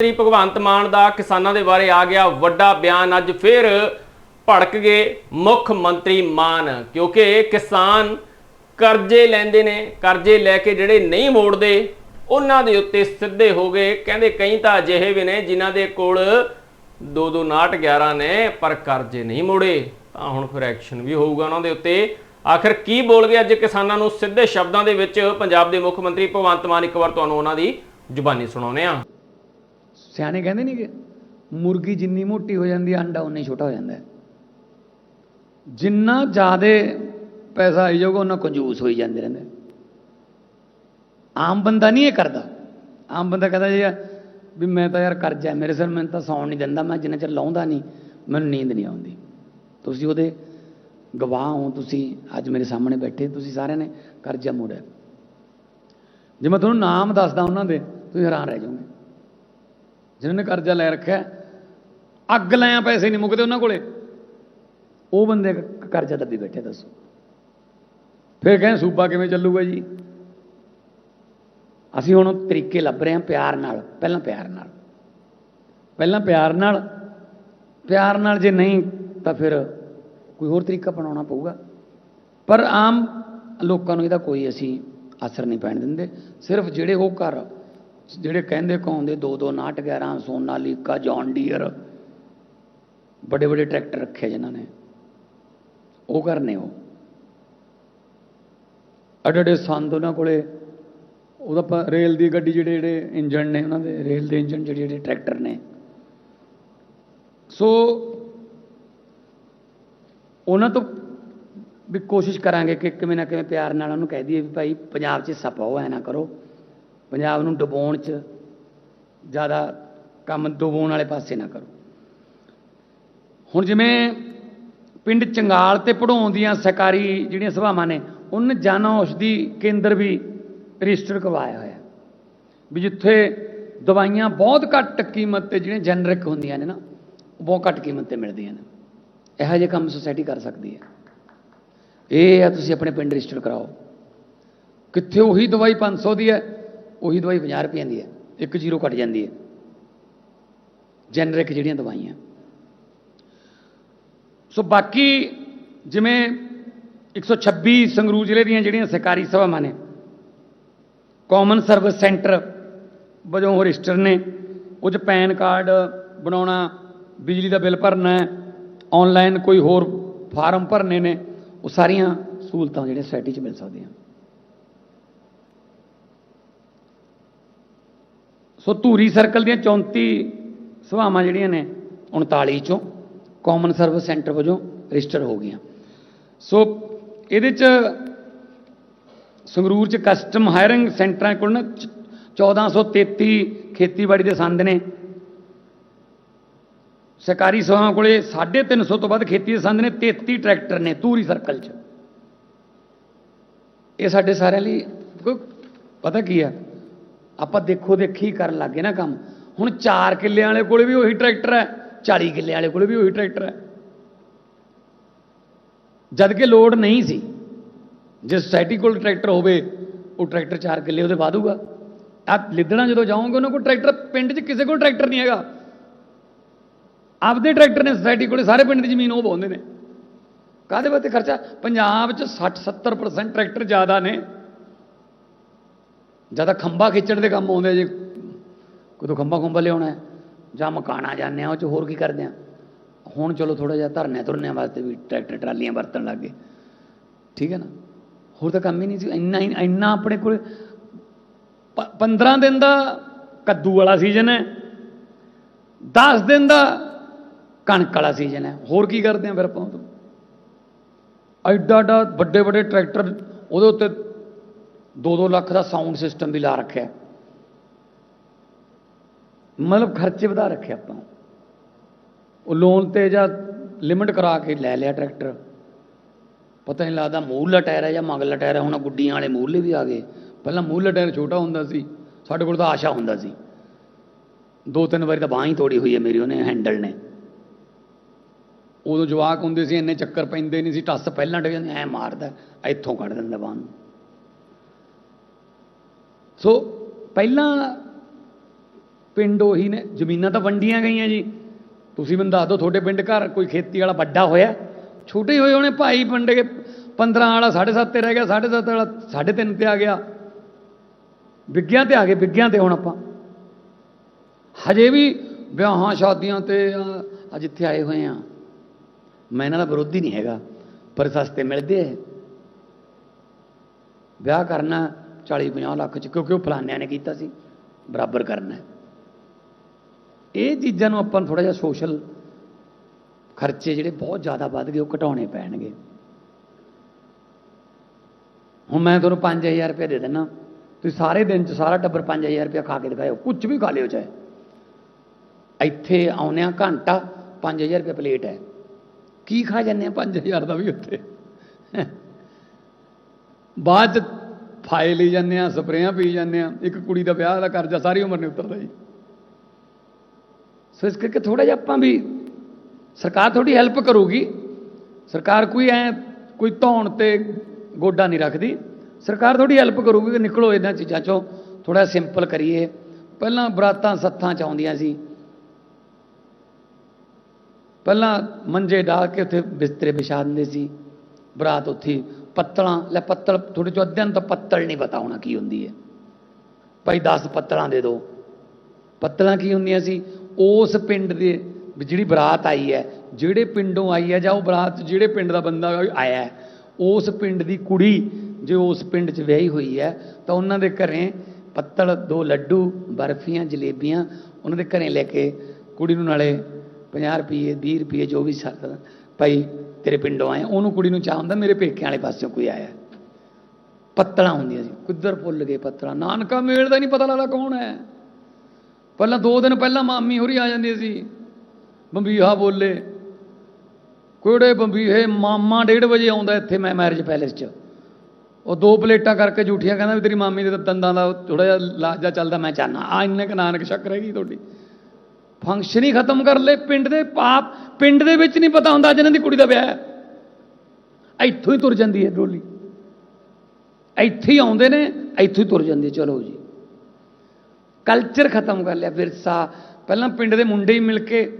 ਮੰਤਰੀ ਭਗਵੰਤ ਮਾਨ ਦਾ ਕਿਸਾਨਾਂ ਦੇ ਬਾਰੇ ਆ ਗਿਆ ਵੱਡਾ ਬਿਆਨ। ਅੱਜ ਫਿਰ ਭੜਕ ਗਏ ਮੁੱਖ ਮੰਤਰੀ ਮਾਨ, ਕਿਉਂਕਿ ਕਿਸਾਨ ਕਰਜ਼ੇ ਲੈਂਦੇ ਨੇ, ਕਰਜ਼ੇ ਲੈ ਕੇ ਜਿਹੜੇ ਨਹੀਂ ਮੋੜਦੇ, ਉਹਨਾਂ ਦੇ ਉੱਤੇ ਸਿੱਧੇ ਹੋ ਗਏ। ਕਹਿੰਦੇ ਕਈ ਤਾਂ ਅਜਿਹੇ ਵੀ ਨੇ ਜਿਨ੍ਹਾਂ ਦੇ ਕੋਲ 2-2 ਨਾਟ 11 ਨੇ, ਪਰ ਕਰਜ਼ੇ ਨਹੀਂ ਮੋੜੇ। ਤਾਂ ਹੁਣ ਫਿਰ ਐਕਸ਼ਨ ਵੀ ਹੋਊਗਾ ਉਹਨਾਂ ਦੇ ਉੱਤੇ। ਆਖਰ ਕੀ ਬੋਲ ਗਏ ਅੱਜ ਕਿਸਾਨਾਂ ਨੂੰ? ਸਿੱਧੇ ਸ਼ਬਦਾਂ ਦੇ ਵਿੱਚ ਪੰਜਾਬ ਦੇ ਮੁੱਖ ਮੰਤਰੀ ਭਗਵੰਤ ਮਾਨ ਇੱਕ ਵਾਰ ਤੁਹਾਨੂੰ ਉਹਨਾਂ ਦੀ ਜ਼ੁਬਾਨੀ ਸੁਣਾਉਂਦੇ ਆ ਸਿਆਣੇ ਕਹਿੰਦੇ ਨਹੀਂ ਕਿ ਮੁਰਗੀ ਜਿੰਨੀ ਮੋਟੀ ਹੋ ਜਾਂਦੀ ਹੈ ਅੰਡਾ ਉਨਾ ਹੀ ਛੋਟਾ ਹੋ ਜਾਂਦਾ ਹੈ। ਜਿੰਨਾ ਜ਼ਿਆਦਾ ਪੈਸਾ ਆਈ ਜਾਊਗਾ ਉਹਨਾਂ ਕੰਜੂਸ ਹੋਈ ਜਾਂਦੇ ਰਹਿੰਦੇ ਆਮ ਬੰਦਾ ਨਹੀਂ ਇਹ ਕਰਦਾ। ਆਮ ਬੰਦਾ ਕਹਿੰਦਾ ਜੀ ਵੀ ਮੈਂ ਤਾਂ ਯਾਰ ਕਰਜ਼ਾ ਮੇਰੇ ਸਿਰ ਮੈਨੂੰ ਤਾਂ ਸੌਣ ਨਹੀਂ ਦਿੰਦਾ, ਮੈਂ ਜਿੰਨਾ ਚਿਰ ਲਾਉਂਦਾ ਨਹੀਂ ਮੈਨੂੰ ਨੀਂਦ ਨਹੀਂ ਆਉਂਦੀ। ਤੁਸੀਂ ਉਹਦੇ ਗਵਾਹ ਹੋ, ਤੁਸੀਂ ਅੱਜ ਮੇਰੇ ਸਾਹਮਣੇ ਬੈਠੇ, ਤੁਸੀਂ ਸਾਰਿਆਂ ਨੇ ਕਰਜ਼ਾ ਮੋੜਿਆ। ਜੇ ਮੈਂ ਤੁਹਾਨੂੰ ਨਾਮ ਦੱਸਦਾ ਉਹਨਾਂ ਦੇ, ਤੁਸੀਂ ਹੈਰਾਨ ਰਹਿ ਜਾਓਗੇ। ਜਿਨ੍ਹਾਂ ਨੇ ਕਰਜ਼ਾ ਲੈ ਰੱਖਿਆ, ਅੱਗ ਲਾਇਆ ਪੈਸੇ ਨਹੀਂ ਮੁੱਕਦੇ ਉਹਨਾਂ ਕੋਲੇ। ਉਹ ਬੰਦੇ ਕਰਜ਼ਾ ਦੱਬੀ ਬੈਠੇ, ਦੱਸੋ। ਫਿਰ ਕਹਿੰਦੇ, ਸੂਬਾ ਕਿਵੇਂ ਚੱਲੂਗਾ ਜੀ? ਅਸੀਂ ਹੁਣ ਤਰੀਕੇ ਲੱਭ ਰਹੇ ਹਾਂ ਪਿਆਰ ਨਾਲ, ਪਹਿਲਾਂ ਪਿਆਰ ਨਾਲ। ਪਹਿਲਾਂ ਪਿਆਰ ਨਾਲ ਪਿਆਰ ਨਾਲ ਜੇ ਨਹੀਂ, ਤਾਂ ਫਿਰ ਕੋਈ ਹੋਰ ਤਰੀਕਾ ਅਪਣਾਉਣਾ ਪਊਗਾ। ਪਰ ਆਮ ਲੋਕਾਂ ਨੂੰ ਇਹਦਾ ਕੋਈ ਅਸੀਂ ਅਸਰ ਨਹੀਂ ਪੈਣ ਦਿੰਦੇ। ਸਿਰਫ ਜਿਹੜੇ ਉਹ ਘਰ ਜਿਹੜੇ ਕਹਿੰਦੇ ਕਹਾਉਂਦੇ ਦੋ ਦੋ ਨਾਟ 11 ਸੋਨਾਲੀਕਾ ਜੌਨ ਡੀਅਰ ਵੱਡੇ ਵੱਡੇ ਟਰੈਕਟਰ ਰੱਖੇ ਜਿਨ੍ਹਾਂ ਨੇ। ਉਹ ਕਰਨੇ ਉਹ। ਅੱਡੇ ਅੱਡੇ ਸੰਦ ਉਹਨਾਂ ਕੋਲੇ, ਉਹਦਾ ਆਪਾਂ ਰੇਲ ਦੀ ਗੱਡੀ ਜਿਹੜੇ ਜਿਹੜੇ ਇੰਜਣ ਨੇ ਉਹਨਾਂ ਦੇ, ਰੇਲ ਦੇ ਇੰਜਣ ਜਿਹੜੇ ਜਿਹੜੇ ਟਰੈਕਟਰ ਨੇ। ਸੋ ਉਹਨਾਂ ਤੋਂ ਵੀ ਕੋਸ਼ਿਸ਼ ਕਰਾਂਗੇ ਕਿ ਕਿਵੇਂ ਨਾ ਕਿਵੇਂ ਪਿਆਰ ਨਾਲ ਉਹਨੂੰ ਕਹਿ ਦਈਏ ਵੀ ਭਾਈ, ਪੰਜਾਬ 'ਚ ਹਿੱਸਾ ਪਾਓ ਐ ਨਾ ਕਰੋ। ਪੰਜਾਬ ਨੂੰ ਡੁਬਾਉਣ 'ਚ ਜ਼ਿਆਦਾ ਕੰਮ ਡੁਬੋਣ ਵਾਲੇ ਪਾਸੇ ਨਾ ਕਰੋ। ਹੁਣ ਜਿਵੇਂ ਪਿੰਡ ਚੰਗਾਲ ਤੇ ਪੜਾਉਣ ਦੀਆਂ ਸਰਕਾਰੀ ਜਿਹੜੀਆਂ ਸਭਾਵਾਂ ਨੇ, ਉਹਨਾਂ ਜਨ ਔਸ਼ਧੀ ਕੇਂਦਰ ਵੀ ਰਜਿਸਟਰ ਕਰਵਾਇਆ ਹੋਇਆ। ਵੀ ਜਿੱਥੇ ਦਵਾਈਆਂ ਬਹੁਤ ਘੱਟ ਕੀਮਤ ਤੇ ਜਿਹੜੀਆਂ ਜੈਨਰਿਕ ਹੁੰਦੀਆਂ ਨੇ ਨਾ, ਉਹ ਬਹੁਤ ਘੱਟ ਕੀਮਤ ਤੇ ਮਿਲਦੀਆਂ ਨੇ। ਇਹੋ ਜਿਹੇ ਕੰਮ ਸੁਸਾਇਟੀ ਕਰ ਸਕਦੀ ਹੈ। ਇਹ ਆ ਤੁਸੀਂ ਆਪਣੇ ਪਿੰਡ ਰਜਿਸਟਰ ਕਰਾਓ। ਕਿੱਥੇ ਉਹੀ ਦਵਾਈ 500 ਦੀ ਹੈ ਉਹੀ ਦਵਾਈ 50 ਰੁਪਏ ਦੀ ਹੈ, ਇੱਕ ਜ਼ੀਰੋ ਘਟ ਜਾਂਦੀ ਹੈ। ਜੈਨਰਿਕ ਜਿਹੜੀਆਂ ਦਵਾਈਆਂ। ਸੋ ਬਾਕੀ ਜਿਵੇਂ 126 ਸੰਗਰੂਰ ਜ਼ਿਲ੍ਹੇ ਦੀਆਂ ਜਿਹੜੀਆਂ ਸਰਕਾਰੀ ਸਭਾਵਾਂ ਨੇ ਕਾਮਨ ਸਰਵਿਸ ਸੈਂਟਰ ਵਜੋਂ ਰਜਿਸਟਰ ਨੇ ਉਹ 'ਚ ਪੈਨ ਕਾਰਡ ਬਣਾਉਣਾ, ਬਿਜਲੀ ਦਾ ਬਿੱਲ ਭਰਨਾ ਹੈ ਆਨਲਾਈਨ ਕੋਈ ਹੋਰ ਫਾਰਮ ਭਰਨੇ ਨੇ, ਉਹ ਸਾਰੀਆਂ ਸਹੂਲਤਾਂ ਜਿਹੜੀਆਂ ਸੋਸਾਇਟੀ 'ਚ ਮਿਲ ਸਕਦੀਆਂ। ਸੋ ਧੂਰੀ ਸਰਕਲ ਦੀਆਂ 34 ਸਭਾਵਾਂ ਜਿਹੜੀਆਂ ਨੇ 39 ਚੋਂ ਕਾਮਨ ਸਰਵਿਸ ਸੈਂਟਰ ਵਜੋਂ ਰਜਿਸਟਰ ਹੋ ਗਈਆਂ। ਸੋ ਇਹਦੇ 'ਚ ਸੰਗਰੂਰ 'ਚ ਕਸਟਮ ਹਾਇਰਿੰਗ ਸੈਂਟਰਾਂ ਕੋਲ ਨਾ ਚ- 1433 ਖੇਤੀਬਾੜੀ ਦੇ ਸੰਦ ਨੇ। ਸਰਕਾਰੀ ਸਭਾਵਾਂ ਕੋਲੇ 350 ਤੋਂ ਵੱਧ ਖੇਤੀ ਦੇ ਸੰਦ ਨੇ 33 ਟਰੈਕਟਰ ਨੇ ਧੂਰੀ ਸਰਕਲ 'ਚ। ਇਹ ਸਾਡੇ ਸਾਰਿਆਂ ਲਈ ਪਤਾ ਕੀ ਆ? ਆਪਾਂ ਦੇਖੋ ਦੇਖੀ ਕਰਨ ਲੱਗੇ ਨਾ ਕੰਮ। ਹੁਣ 4 ਕਿੱਲੇ ਵਾਲੇ ਕੋਲ ਵੀ ਉਹੀ ਟਰੈਕਟਰ ਹੈ 40 ਕਿੱਲੇ ਵਾਲੇ ਕੋਲ ਵੀ ਉਹੀ ਟਰੈਕਟਰ ਹੈ। ਜਦ ਕਿ ਲੋਡ ਨਹੀਂ ਸੀ। ਜੇ ਸੋਸਾਇਟੀ ਕੋਲ ਟਰੈਕਟਰ ਹੋਵੇ, ਉਹ ਟਰੈਕਟਰ 4 ਕਿੱਲੇ ਉਹਦੇ ਵਾਧੂਗਾ ਆ। ਲਿੱਦਣਾ ਜਦੋਂ ਜਾਓਗੇ, ਉਹਨਾਂ ਕੋਲ ਟਰੈਕਟਰ ਪਿੰਡ 'ਚ ਕਿਸੇ ਕੋਲ ਟਰੈਕਟਰ ਨਹੀਂ ਹੈਗਾ। ਆਪਦੇ ਟਰੈਕਟਰ ਨੇ ਸੋਸਾਇਟੀ ਕੋਲੇ ਸਾਰੇ ਪਿੰਡ ਦੀ ਜ਼ਮੀਨ ਉਹ ਪਾਉਂਦੇ ਨੇ। ਕਾਹਦੇ ਵਾਸਤੇ ਖਰਚਾ? ਪੰਜਾਬ 'ਚ 60 70% ਟਰੈਕਟਰ ਜ਼ਿਆਦਾ ਨੇ। ਜ਼ਿਆਦਾ ਖੰਭਾ ਖਿੱਚਣ ਦੇ ਕੰਮ ਆਉਂਦੇ ਜੇ। ਕੋਈ ਖੰਭਾ ਖੰਭਾ ਲਿਆਉਣਾ ਹੈ, ਜਾਂ ਮਕਾਨਾ ਜਾਂਦੇ ਆ ਉਹ ਚ ਹੋਰ ਕੀ ਕਰਦੇ ਆ? ਹੁਣ ਚਲੋ ਥੋੜਾ ਜਿਹਾ ਧਰਨੇ ਤੁਰਨੇ ਵਾਸਤੇ ਵੀ ਟਰੈਕਟਰ ਟਰਾਲੀਆਂ ਵਰਤਣ ਲੱਗ ਗਏ। ਠੀਕ ਹੈ ਨਾ? ਹੋਰ ਤਾਂ ਕੰਮ ਹੀ ਨਹੀਂ ਸੀ। ਇੰਨਾ ਹੀ- ਇੰਨਾ ਆਪਣੇ ਕੋਲ 15 ਦਿਨ ਦਾ ਕੱਦੂ ਵਾਲਾ ਸੀਜ਼ਨ ਹੈ। 10 ਦਿਨ ਦਾ ਕਣਕ ਵਾਲਾ ਸੀਜ਼ਨ ਹੈ। ਹੋਰ ਕੀ ਕਰਦੇ ਆ ਫਿਰ ਆਪਾਂ? ਐਡਾ ਐਡਾ ਵੱਡੇ ਵੱਡੇ ਟਰੈਕਟਰ ਉਹਦੇ ਉੱਤੇ 2-2 ਲੱਖ ਦਾ ਸਾਊਂਡ ਸਿਸਟਮ ਵੀ ਲਾ ਰੱਖਿਆ। ਮਤਲਬ ਖਰਚੇ ਵਧਾ ਰੱਖੇ ਆਪਾਂ। ਉਹ ਲੋਨ ਤੇ ਜਾਂ ਲਿਮਟ ਕਰਾ ਕੇ ਲੈ ਲਿਆ ਟਰੈਕਟਰ ਪਤਾ ਨਹੀਂ ਲੱਗਦਾ ਮੂਹਰਲਾ ਟਾਇਰ ਹੈ ਜਾਂ ਮਗਰਲਾ ਟਾਇਰ ਹੈ, ਹੁਣ ਗੁੱਡੀਆਂ ਵਾਲੇ ਮੂਹਲੇ ਵੀ ਆ ਗਏ। ਪਹਿਲਾਂ ਮੂਹਲਾ ਟਾਇਰ ਛੋਟਾ ਹੁੰਦਾ ਸੀ, ਸਾਡੇ ਕੋਲ ਤਾਂ ਆਸ਼ਾ ਹੁੰਦਾ ਸੀ। ਦੋ ਤਿੰਨ ਵਾਰੀ ਤਾਂ ਬਾਂਹ ਹੀ ਤੋੜੀ ਹੋਈ ਹੈ ਮੇਰੀ ਉਹਨੇ ਹੈਂਡਲ ਨੇ। ਉਦੋਂ ਜਵਾਕ ਹੁੰਦੇ ਸੀ, ਇੰਨੇ ਚੱਕਰ ਪੈਂਦੇ ਨਹੀਂ ਸੀ, ਟੱਸ ਪਹਿਲਾਂ ਡੇ ਜਾਂਦੇ, ਐ ਮਾਰਦਾ, ਇੱਥੋਂ ਕੱਢ ਦਿੰਦਾ ਬਾਂਹ ਨੂੰ। ਸੋ ਪਹਿਲਾਂ ਪਿੰਡ ਉਹੀ ਨੇ, ਜ਼ਮੀਨਾਂ ਤਾਂ ਵੰਡੀਆਂ ਗਈਆਂ ਜੀ। ਤੁਸੀਂ ਮੈਨੂੰ ਦੱਸ ਦਿਓ, ਤੁਹਾਡੇ ਪਿੰਡ ਘਰ ਕੋਈ ਖੇਤੀ ਵਾਲਾ ਵੱਡਾ ਹੋਇਆ? ਛੋਟੇ ਹੋਏ ਹੋਣੇ ਭਾਈ ਵੰਡੇ ਕੇ 15 ਵਾਲਾ 7.5 ਤੇ ਰਹਿ ਗਿਆ 7.5 ਵਾਲਾ 3.5 ਤੇ ਆ ਗਿਆ। ਵਿਗਿਆਂ ਤੇ ਆ ਗਏ, ਵਿਗਿਆਂ ਤੇ ਹੁਣ ਆਪਾਂ। ਹਜੇ ਵੀ ਵਿਆਹਾਂ, ਸ਼ਾਦੀਆਂ ਤੇ ਅੱਜ ਇੱਥੇ ਆਏ ਹੋਏ ਆ। ਮੈਂ ਇਹਨਾਂ ਦਾ ਵਿਰੋਧੀ ਨਹੀਂ ਹੈਗਾ, ਪਰ ਸਸਤੇ ਮਿਲਦੇ ਐ ਵਿਆਹ ਕਰਨਾ 40 50 ਲੱਖ ਚ, ਕਿਉਂਕਿ ਉਹ ਫਲਾਨਿਆਂ ਨੇ ਕੀਤਾ ਸੀ। ਬਰਾਬਰ ਕਰਨਾ ਇਹ ਚੀਜ਼ਾਂ ਨੂੰ ਆਪਾਂ ਨੂੰ ਥੋੜਾ ਜਿਹਾ ਸੋਸ਼ਲ ਖਰਚੇ ਜਿਹੜੇ ਬਹੁਤ ਜ਼ਿਆਦਾ ਵੱਧ ਗਏ, ਉਹ ਘਟਾਉਣੇ ਪੈਣਗੇ। ਹੁਣ ਮੈਂ ਤੁਹਾਨੂੰ 5000 ਰੁਪਏ ਦੇ ਦਿੰਦਾ ਤੁਸੀਂ ਸਾਰੇ ਦਿਨ ਚ ਸਾਰਾ ਟੱਬਰ 5000 ਰੁਪਏ ਖਾ ਕੇ ਦਿਖਾਇਓ। ਕੁਝ ਵੀ ਖਾ ਲਿਓ ਚਾਹੇ। ਇੱਥੇ ਆਉਨੇ ਆ ਘੰਟਾ 5000 ਰੁਪਏ ਪਲੇਟ ਹੈ। ਕੀ ਖਾ ਜਾਂਦੇ ਆ 5000 ਦਾ ਵੀ ਉੱਥੇ? ਬਾਅਦ ਚ ਫਾਇਲ ਲਈ ਜਾਂਦੇ ਆ, ਸਪਰੇਆਂ ਪੀ ਜਾਂਦੇ ਆ, ਇੱਕ ਕੁੜੀ ਦਾ ਵਿਆਹ ਦਾ ਕਰਜ਼ਾ ਸਾਰੀ ਉਮਰ ਨਹੀਂ ਉਤਰਦਾ ਜੀ। ਸੋ ਇਸ ਕਰਕੇ ਥੋੜਾ ਜਿਹਾ ਆਪਾਂ ਵੀ ਸਰਕਾਰ ਥੋੜੀ ਹੈਲਪ ਕਰੂਗੀ। ਸਰਕਾਰ ਕੋਈ ਐ, ਕੋਈ ਧੌਣ ਤੇ ਗੋਡਾ ਨਹੀਂ ਰੱਖਦੀ। ਸਰਕਾਰ ਥੋੜੀ ਹੈਲਪ ਕਰੂਗੀ ਕਿ ਨਿਕਲੋ ਇਹਨਾਂ ਚੀਜ਼ਾਂ ਚੋਂ ਥੋੜਾ ਸਿੰਪਲ ਕਰੀਏ। ਪਹਿਲਾਂ ਬਰਾਤਾਂ ਸੱਥਾਂ ਚ ਆਉਂਦੀਆਂ ਸੀ। ਪਹਿਲਾਂ ਮੰਜੇ ਢਾ ਕੇ ਉੱਥੇ ਬਿਸਤਰੇ ਵਿਛਾ ਦਿੰਦੇ ਸੀ। ਬਰਾਤ ਉੱਥੇ ਪੱਤਲਾਂ, ਲੈ ਪੱਤਲ ਥੋੜੇ ਚੋਂ ਅੱਧਿਆਂ ਨੂੰ ਤਾਂ ਪੱਤਲ ਨਹੀਂ ਪਤਾ ਹੋਣਾ ਕੀ ਹੁੰਦੀ ਹੈ। ਭਾਈ 10 ਪੱਤਲਾਂ ਦੇ ਦਿਓ ਪੱਤਲਾਂ ਕੀ ਹੁੰਦੀਆਂ ਸੀ? ਉਸ ਪਿੰਡ ਦੇ ਜਿਹੜੀ ਬਰਾਤ ਆਈ ਹੈ, ਜਿਹੜੇ ਪਿੰਡੋਂ ਆਈ ਹੈ ਜਾਂ ਉਹ ਬਰਾਤ ਜਿਹੜੇ ਪਿੰਡ ਦਾ ਬੰਦਾ ਆਇਆ ਹੈ, ਉਸ ਪਿੰਡ ਦੀ ਕੁੜੀ ਜੇ ਉਸ ਪਿੰਡ 'ਚ ਵਿਆਹੀ ਹੋਈ ਹੈ, ਤਾਂ ਉਹਨਾਂ ਦੇ ਘਰੇ ਪੱਤਲ, ਦੋ ਲੱਡੂ, ਬਰਫੀਆਂ, ਜਲੇਬੀਆਂ, ਉਹਨਾਂ ਦੇ ਘਰੇ ਲੈ ਕੇ ਕੁੜੀ ਨੂੰ ਨਾਲੇ 50 ਰੁਪਏ 20 ਰੁਪਏ, ਜੋ ਵੀ ਸਰਦਾ ਭਾਈ, ਤੇਰੇ ਪਿੰਡੋਂ ਆਏ ਉਹਨੂੰ ਕੁੜੀ ਨੂੰ ਚਾਹ ਹੁੰਦਾ ਮੇਰੇ ਪੇਕਿਆਂ ਵਾਲੇ ਪਾਸਿਓਂ ਕੋਈ ਆਇਆ। ਪੱਤਲਾਂ ਹੁੰਦੀਆਂ ਸੀ। ਕਿੱਧਰ ਭੁੱਲ ਗਏ ਪੱਤਲਾਂ? ਨਾਨਕਾ ਮੇਲ ਦਾ ਨਹੀਂ ਪਤਾ ਲੱਗਦਾ ਕੌਣ ਹੈ। ਪਹਿਲਾਂ ਦੋ ਦਿਨ ਪਹਿਲਾਂ ਮਾਮੀ ਹੋਰੀ ਆ ਜਾਂਦੀ ਸੀ। ਬੰਬੀਹਾ ਬੋਲੇ। ਕੋੜੇ ਬੰਬੀਹੇ? ਮਾਮਾ 1:30 ਵਜੇ ਆਉਂਦਾ ਇੱਥੇ ਮੈਂ ਮੈਰਿਜ ਪੈਲੇਸ 'ਚ। ਉਹ ਦੋ ਪਲੇਟਾਂ ਕਰਕੇ ਝੂਠੀਆਂ ਕਹਿੰਦਾ ਵੀ ਤੇਰੀ ਮਾਮੀ ਦੇ ਦੰਦਾਂ ਦਾ ਥੋੜਾ ਜਿਹਾ ਲਾਜਾ ਚੱਲਦਾ। ਮੈਂ ਚਾਹਨਾ ਆ ਇੰਨੇ ਕੁ ਨਾਨਕ ਸ਼ੱਕ ਰਹਿ ਗਈ ਤੁਹਾਡੀ। ਫੰਕਸ਼ਨ ਹੀ ਖਤਮ ਕਰ ਲੈ ਪਿੰਡ ਦੇ ਪਾਪ, ਪਿੰਡ ਦੇ ਵਿੱਚ ਨਹੀਂ ਪਤਾ ਹੁੰਦਾ ਜਿਹਨਾਂ ਦੀ ਕੁੜੀ ਦਾ ਵਿਆਹ ਹੈ। ਇੱਥੋਂ ਹੀ ਤੁਰ ਜਾਂਦੀ ਹੈ ਡੋਲੀ। ਇੱਥੇ ਹੀ ਆਉਂਦੇ ਨੇ, ਇੱਥੋਂ ਹੀ ਤੁਰ ਜਾਂਦੀ ਚਲੋ ਜੀ। ਕਲਚਰ ਖਤਮ ਕਰ ਲਿਆ ਵਿਰਸਾ। ਪਹਿਲਾਂ ਪਿੰਡ ਦੇ ਮੁੰਡੇ ਹੀ ਮਿਲ ਕੇ,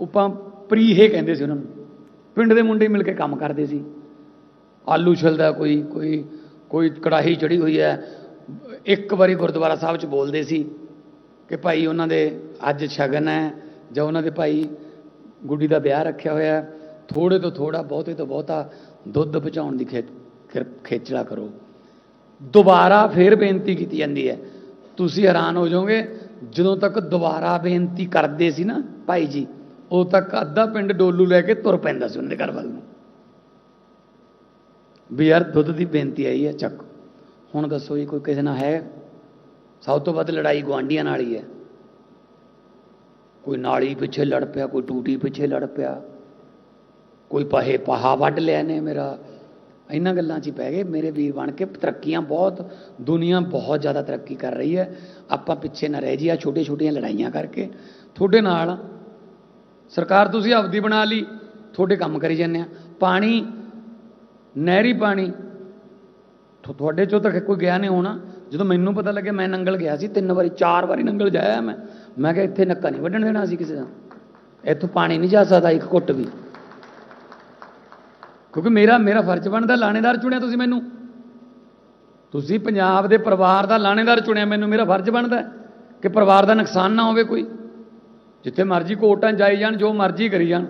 ਉਪਾਂ ਪ੍ਰੀਹੇ ਕਹਿੰਦੇ ਸੀ ਉਹਨਾਂ ਨੂੰ। ਪਿੰਡ ਦੇ ਮੁੰਡੇ ਮਿਲ ਕੇ ਕੰਮ ਕਰਦੇ ਸੀ। ਆਲੂ ਛਿਲਦਾ ਕੋਈ ਕੋਈ ਕੋਈ ਕੜਾਹੀ ਚੜੀ ਹੋਈ ਹੈ। ਇੱਕ ਵਾਰੀ ਗੁਰਦੁਆਰਾ ਸਾਹਿਬ 'ਚ ਬੋਲਦੇ ਸੀ। ਕਿ ਭਾਈ ਉਹਨਾਂ ਦੇ ਅੱਜ ਸ਼ਗਨ ਹੈ ਜਾਂ ਉਹਨਾਂ ਦੇ ਭਾਈ ਗੁੱਡੀ ਦਾ ਵਿਆਹ ਰੱਖਿਆ ਹੋਇਆ ਹੈ, ਥੋੜੇ ਤੋਂ ਥੋੜਾ ਬਹੁਤੇ ਤੋਂ ਬਹੁਤਾ ਦੁੱਧ ਪਹੁੰਚਾਉਣ ਦੀ ਖੇ- ਖੇ- ਖੇਚਲਾ ਕਰੋ। ਦੁਬਾਰਾ ਫੇਰ ਬੇਨਤੀ ਕੀਤੀ ਜਾਂਦੀ ਹੈ। ਤੁਸੀਂ ਹੈਰਾਨ ਹੋ ਜਾਓਗੇ ਜਦੋਂ ਤੱਕ ਦੁਬਾਰਾ ਬੇਨਤੀ ਕਰਦੇ ਸੀ ਨਾ ਭਾਈ ਜੀ ਉਦੋਂ ਤੱਕ ਅੱਧਾ ਪਿੰਡ ਡੋਲੂ ਲੈ ਕੇ ਤੁਰ ਪੈਂਦਾ ਸੀ ਉਹਨਾਂ ਦੇ ਘਰ ਵੱਲ ਨੂੰ। ਵੀ ਯਾਰ ਦੁੱਧ ਦੀ ਬੇਨਤੀ ਆਈ ਹੈ ਚੱਕ। ਹੁਣ ਦੱਸੋ ਜੀ ਕੋਈ ਕਿਸੇ ਨਾਲ ਹੈ? ਸਭ ਤੋਂ ਵੱਧ ਲੜਾਈ ਗੁਆਂਢੀਆਂ ਨਾਲ ਹੀ ਹੈ। ਕੋਈ ਨਾਲੀ ਪਿੱਛੇ ਲੜ ਪਿਆ, ਕੋਈ ਟੂਟੀ ਪਿੱਛੇ ਲੜ ਪਿਆ, ਕੋਈ ਪਹੇ ਪਹਾ ਵੱਢ ਲਿਆ ਨੇ ਮੇਰਾ। ਇਹਨਾਂ ਗੱਲਾਂ 'ਚ ਹੀ ਪੈ ਗਏ। ਮੇਰੇ ਵੀਰ ਬਣ ਕੇ ਤਰੱਕੀਆਂ ਬਹੁਤ, ਦੁਨੀਆ ਬਹੁਤ ਜ਼ਿਆਦਾ ਤਰੱਕੀ ਕਰ ਰਹੀ ਹੈ। ਆਪਾਂ ਪਿੱਛੇ ਨਾ ਰਹਿ ਜੀ ਆ ਛੋਟੇ ਛੋਟੀਆਂ ਲੜਾਈਆਂ ਕਰਕੇ। ਤੁਹਾਡੇ ਨਾਲ ਸਰਕਾਰ ਤੁਸੀਂ ਆਪਦੀ ਬਣਾ ਲਈ, ਤੁਹਾਡੇ ਕੰਮ ਕਰੀ ਜਾਂਦੇ ਆ। ਪਾਣੀ, ਨਹਿਰੀ ਪਾਣੀ, ਤੁ- ਤੁਹਾਡੇ ਚੋਂ ਤਾਂ ਕੋਈ ਗਿਆ ਨਹੀਂ ਹੋਣਾ। ਜਦੋਂ ਮੈਨੂੰ ਪਤਾ ਲੱਗਿਆ ਮੈਂ ਨੰਗਲ ਗਿਆ ਸੀ, ਤਿੰਨ ਵਾਰੀ, ਚਾਰ ਵਾਰੀ ਨੰਗਲ ਜਾਇਆ ਮੈਂ। ਮੈਂ ਕਿਹਾ ਇੱਥੇ ਨੱਕਾ ਨਹੀਂ ਵੱਢਣ ਦੇਣਾ ਸੀ ਕਿਸੇ ਦਾ। ਇੱਥੋਂ ਪਾਣੀ ਨਹੀਂ ਜਾ ਸਕਦਾ ਇੱਕ ਘੁੱਟ ਵੀ। ਕਿਉਂਕਿ ਮੇਰਾ ਮੇਰਾ ਫਰਜ਼ ਬਣਦਾ ਲਾਣੇਦਾਰ ਚੁਣਿਆ ਤੁਸੀਂ ਮੈਨੂੰ। ਤੁਸੀਂ ਪੰਜਾਬ ਦੇ ਪਰਿਵਾਰ ਦਾ ਲਾਣੇਦਾਰ ਚੁਣਿਆ ਮੈਨੂੰ, ਮੇਰਾ ਫਰਜ਼ ਬਣਦਾ ਕਿ ਪਰਿਵਾਰ ਦਾ ਨੁਕਸਾਨ ਨਾ ਹੋਵੇ ਕੋਈ। ਜਿੱਥੇ ਮਰਜ਼ੀ ਕੋਰਟਾਂ 'ਚ ਜਾਈ ਜਾਣ, ਜੋ ਮਰਜ਼ੀ ਕਰੀ ਜਾਣ।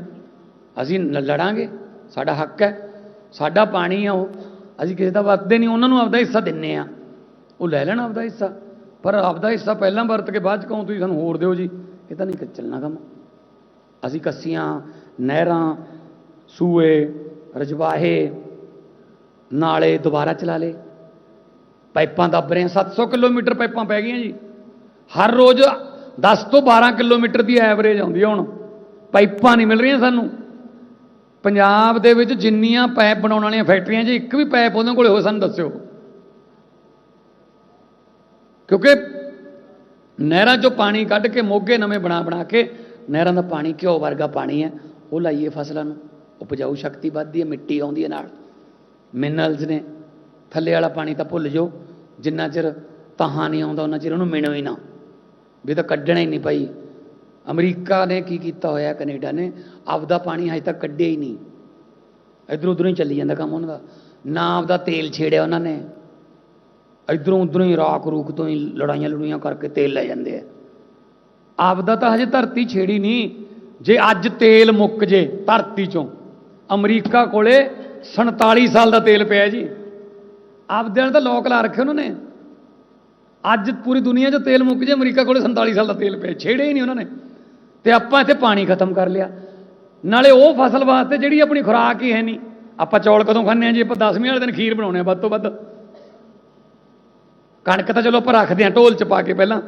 ਅਸੀਂ ਲੜਾਂਗੇ, ਸਾਡਾ ਹੱਕ ਹੈ, ਸਾਡਾ ਪਾਣੀ ਆ ਉਹ। ਅਸੀਂ ਕਿਸੇ ਦਾ ਵਰਤਦੇ ਨਹੀਂ, ਉਹਨਾਂ ਨੂੰ ਆਪਦਾ ਹਿੱਸਾ ਦਿੰਨੇ ਆ। ਉਹ ਲੈ ਲੈਣ ਆਪਦਾ ਹਿੱਸਾ। ਪਰ ਆਪਦਾ ਹਿੱਸਾ ਪਹਿਲਾਂ ਵਰਤ ਕੇ ਬਾਅਦ ਚ ਕਹੋ ਤੁਸੀਂ ਸਾਨੂੰ ਹੋਰ ਦਿਓ ਜੀ? ਇਹ ਤਾਂ ਨਹੀਂ ਚੱਲਣਾ ਕੰਮ। ਅਸੀਂ ਕੱਸੀਆਂ, ਨਹਿਰਾਂ, ਸੂਏ, ਰਜਵਾਹੇ, ਨਾਲੇ ਦੁਬਾਰਾ ਚਲਾ ਲੇ ਪਾਈਪਾਂ ਦੱਬ ਰਹੇ ਹਾਂ। 700 ਕਿਲੋਮੀਟਰ ਪਾਈਪਾਂ ਪੈ ਗਈਆਂ ਜੀ। ਹਰ ਰੋਜ਼ 10 ਤੋਂ 12 ਕਿਲੋਮੀਟਰ ਦੀ ਐਵਰੇਜ ਆਉਂਦੀ ਹੈ ਹੁਣ। ਪਾਈਪਾਂ ਨਹੀਂ ਮਿਲ ਰਹੀਆਂ ਸਾਨੂੰ। ਪੰਜਾਬ ਦੇ ਵਿੱਚ ਜਿੰਨੀਆਂ ਪਾਈਪ ਬਣਾਉਣ ਵਾਲੀਆਂ ਫੈਕਟਰੀਆਂ 'ਚ ਇੱਕ ਵੀ ਪਾਈਪ ਉਹਨਾਂ ਕੋਲੇ ਹੋ ਸਾਨੂੰ ਦੱਸਿਓ। ਕਿਉਂਕਿ ਨਹਿਰਾਂ 'ਚੋਂ ਪਾਣੀ ਕੱਢ ਕੇ ਮੋਗੇ ਨਵੇਂ ਬਣਾ ਬਣਾ ਕੇ ਨਹਿਰਾਂ ਦਾ ਪਾਣੀ ਘਿਓ ਵਰਗਾ ਪਾਣੀ ਹੈ ਉਹ ਲਾਈਏ ਫਸਲਾਂ ਨੂੰ ਉਪਜਾਊ ਸ਼ਕਤੀ ਵੱਧਦੀ ਹੈ ਮਿੱਟੀ ਆਉਂਦੀ ਹੈ ਨਾਲ ਮਿਨਰਲਸ ਨੇ ਥੱਲੇ ਵਾਲਾ ਪਾਣੀ ਤਾਂ ਭੁੱਲ ਜਾਓ ਜਿੰਨਾ ਚਿਰ ਤਹਾਂ ਨਹੀਂ ਆਉਂਦਾ ਉਹਨਾਂ ਚਿਰ ਉਹਨੂੰ ਮਿਣੋ ਹੀ ਨਾ ਵੀ ਤਾਂ ਕੱਢਣਾ ਹੀ ਨਹੀਂ ਭਾਈ ਅਮਰੀਕਾ ਨੇ ਕੀ ਕੀਤਾ ਹੋਇਆ ਕੈਨੇਡਾ ਨੇ ਆਪਦਾ ਪਾਣੀ ਹਜੇ ਤੱਕ ਕੱਢਿਆ ਹੀ ਨਹੀਂ ਇਧਰ ਉਧਰੋਂ ਹੀ ਚੱਲੀ ਜਾਂਦਾ ਕੰਮ ਉਹਨਾਂ ਦਾ ਨਾ ਆਪਦਾ ਤੇਲ ਛੇੜਿਆ ਉਹਨਾਂ ਨੇ ਇਧਰੋਂ ਉਧਰੋਂ ਹੀ ਰਾਖ ਰੂਖ ਤੋਂ ਹੀ ਲੜਾਈਆਂ ਲੜੂਈਆਂ ਕਰਕੇ ਤੇਲ ਲੈ ਜਾਂਦੇ ਆ। ਆਪਦਾ ਤਾਂ ਹਜੇ ਧਰਤੀ ਛੇੜੀ ਨਹੀਂ, ਜੇ ਅੱਜ ਤੇਲ ਮੁੱਕ ਜੇ ਧਰਤੀ ਚੋਂ, ਅਮਰੀਕਾ ਕੋਲੇ 47 ਸਾਲ ਦਾ ਤੇਲ ਪਿਆ ਜੀ। ਆਪਦੇ ਨਾਲ ਤਾਂ ਲੋਕ ਲਾ ਰੱਖੇ ਉਹਨਾਂ ਨੇ। ਅੱਜ ਪੂਰੀ ਦੁਨੀਆ 'ਚ ਤੇਲ ਮੁੱਕ ਜੇ, ਅਮਰੀਕਾ ਕੋਲੇ 47 ਸਾਲ ਦਾ ਤੇਲ ਪਿਆ, ਛੇੜੇ ਹੀ ਨਹੀਂ ਉਹਨਾਂ ਨੇ। ਤੇ ਆਪਾਂ ਇੱਥੇ ਪਾਣੀ ਖਤਮ ਕਰ ਲਿਆ। ਨਾਲੇ ਉਹ ਫਸਲ ਵਾਸਤੇ ਜਿਹੜੀ ਆਪਣੀ ਖੁਰਾਕ ਹੀ ਹੈ ਨਹੀਂ। ਆਪਾਂ ਚੌਲ ਕਦੋਂ ਖਾਂਦੇ ਆ ਜੀ? ਆਪਾਂ 10ਵੀਂ ਵਾਲੇ ਦਿਨ ਖੀਰ ਬਣਾਉਣੇ ਆ ਵੱਧ ਤੋਂ ਵੱਧ। ਕਣਕ ਤਾਂ ਚਲੋ ਆਪਾਂ ਰੱਖਦੇ ਆ ਢੋਲ 'ਚ ਪਾ ਕੇ ਪਹਿਲਾਂ।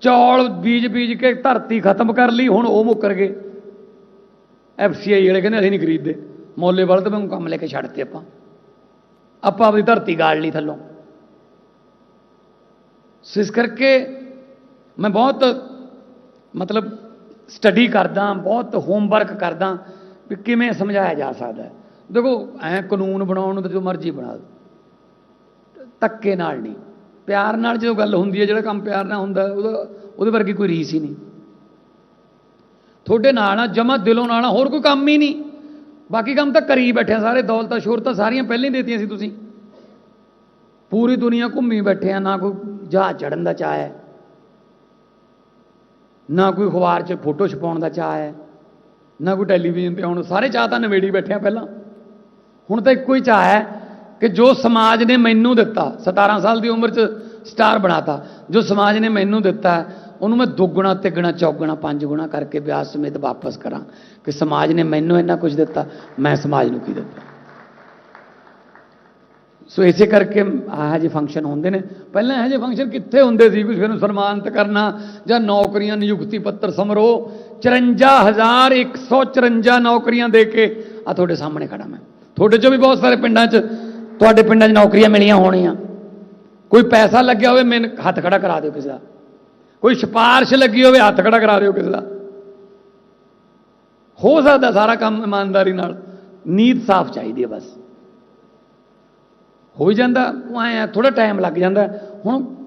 ਚੌਲ, ਬੀਜ ਬੀਜ ਕੇ ਧਰਤੀ ਖਤਮ ਕਰ ਲਈ, ਹੁਣ ਉਹ ਮੁੱਕਰ ਗਏ। ਐਫਸੀਆਈ ਵਾਲੇ ਕਹਿੰਦੇ ਅਸੀਂ ਨਹੀਂ ਖਰੀਦਦੇ। ਮੋਲੇ ਵਾਲੇ ਤਾਂ ਮੈਨੂੰ ਕੰਮ ਲੈ ਕੇ ਛੱਡਤੇ ਆਪਾਂ। ਆਪਾਂ ਆਪਣੀ ਧਰਤੀ ਗਾਲ ਲਈ ਥੱਲੋਂ। ਸੋ ਇਸ ਕਰਕੇ ਮੈਂ ਬਹੁਤ ਮਤਲਬ ਸਟੱਡੀ ਕਰਦਾ, ਬਹੁਤ ਹੋਮਵਰਕ ਕਰਦਾ ਵੀ ਕਿਵੇਂ ਸਮਝਾਇਆ ਜਾ ਸਕਦਾ ਦੇਖੋ, ਐ ਕਾਨੂੰਨ ਬਣਾਉਣ ਨੂੰ ਤਾਂ ਜੋ ਮਰਜ਼ੀ ਬਣਾ ਦਿਓ। ਧੱਕੇ ਨਾਲ ਨਹੀਂ। ਪਿਆਰ ਨਾਲ ਜਦੋਂ ਗੱਲ ਹੁੰਦੀ ਹੈ ਜਿਹੜਾ ਕੰਮ ਪਿਆਰ ਨਾਲ ਹੁੰਦਾ ਉਹਦਾ ਉਹਦੇ ਵਰਗੀ ਕੋਈ ਰੀਸ ਹੀ ਨਹੀਂ। ਤੁਹਾਡੇ ਨਾਲ ਆ ਜਮਾ ਦਿਲੋਂ ਨਾਲ ਆ, ਹੋਰ ਕੋਈ ਕੰਮ ਹੀ ਨਹੀਂ। ਬਾਕੀ ਕੰਮ ਤਾਂ ਕਰੀ ਬੈਠੇ ਸਾਰੇ ਦੌਲਤਾਂ ਸ਼ੋਹਰਤਾਂ ਸਾਰੀਆਂ ਪਹਿਲਾਂ ਹੀ ਦੇਤੀਆਂ ਸੀ ਤੁਸੀਂ। ਪੂਰੀ ਦੁਨੀਆ ਘੁੰਮੀ ਬੈਠੇ ਆ ਨਾ ਕੋਈ ਜਹਾਜ਼ ਚੜਨ ਦਾ ਚਾਹ ਹੈ। ਨਾ ਕੋਈ ਅਖਬਾਰ 'ਚ ਫੋਟੋ ਛਪਾਉਣ ਦਾ ਚਾਹ ਹੈ। ਨਾ ਕੋਈ ਟੈਲੀਵਿਜ਼ਨ ਤੇ ਆਉਣ ਸਾਰੇ ਚਾਹ ਤਾਂ ਨਵੇੜੀ ਬੈਠੇ ਆ ਪਹਿਲਾਂ। ਹੁਣ ਤਾਂ ਇੱਕੋ ਹੀ ਚਾਹ ਹੈ ਕਿ ਜੋ ਸਮਾਜ ਨੇ ਮੈਨੂੰ ਦਿੱਤਾ 17 ਸਾਲ ਦੀ ਉਮਰ 'ਚ ਸਟਾਰ ਬਣਾਤਾ, ਜੋ ਸਮਾਜ ਨੇ ਮੈਨੂੰ ਦਿੱਤਾ, ਉਹਨੂੰ ਮੈਂ ਦੁੱਗਣਾ, ਤਿੱਗਣਾ, ਚੌਗਣਾ, ਪੰਜ ਗੁਣਾ ਕਰਕੇ ਵਿਆਹ ਸਮੇਤ ਵਾਪਸ ਕਰਾਂ ਕਿ ਸਮਾਜ ਨੇ ਮੈਨੂੰ ਇੰਨਾ ਕੁਝ ਦਿੱਤਾ, ਮੈਂ ਸਮਾਜ ਨੂੰ ਕੀ ਦਿੱਤਾ? ਸੋ ਇਸੇ ਕਰਕੇ ਆਹ ਜਿਹੇ ਫੰਕਸ਼ਨ ਹੁੰਦੇ ਨੇ। ਪਹਿਲਾਂ ਇਹੋ ਜਿਹੇ ਫੰਕਸ਼ਨ ਕਿੱਥੇ ਹੁੰਦੇ ਸੀ ਕਿਸੇ ਨੂੰ ਸਨਮਾਨਿਤ ਕਰਨਾ ਜਾਂ ਨੌਕਰੀਆਂ, ਨਿਯੁਕਤੀ ਪੱਤਰ ਸਮਾਰੋਹ 54154 ਨੌਕਰੀਆਂ ਦੇ ਕੇ ਆ ਤੁਹਾਡੇ ਸਾਹਮਣੇ ਖੜਾ ਮੈਂ। ਤੁਹਾਡੇ ਚੋਂ ਵੀ ਬਹੁਤ ਸਾਰੇ ਪਿੰਡਾਂ 'ਚ ਤੁਹਾਡੇ ਪਿੰਡਾਂ 'ਚ ਨੌਕਰੀਆਂ ਮਿਲੀਆਂ ਹੋਣੀਆਂ। ਕੋਈ ਪੈਸਾ ਲੱਗਿਆ ਹੋਵੇ, ਮੈਨੂੰ ਹੱਥ ਖੜਾ ਕਰਾ ਦਿਓ ਕਿਸੇ ਦਾ। ਕੋਈ ਸਿਫਾਰਿਸ਼ ਲੱਗੀ ਹੋਵੇ, ਹੱਥ ਖੜਾ ਕਰਾ ਦਿਓ ਕਿਸੇ ਦਾ। ਹੋ ਸਕਦਾ ਸਾਰਾ ਕੰਮ ਇਮਾਨਦਾਰੀ ਨਾਲ। ਨੀਤ ਸਾਫ਼ ਚਾਹੀਦੀ ਹੈ ਬਸ। ਹੋ ਜਾਂਦਾ, ਉਹ ਐਂ ਥੋੜਾ ਟਾਈਮ ਲੱਗ ਜਾਂਦਾ। ਹੁਣ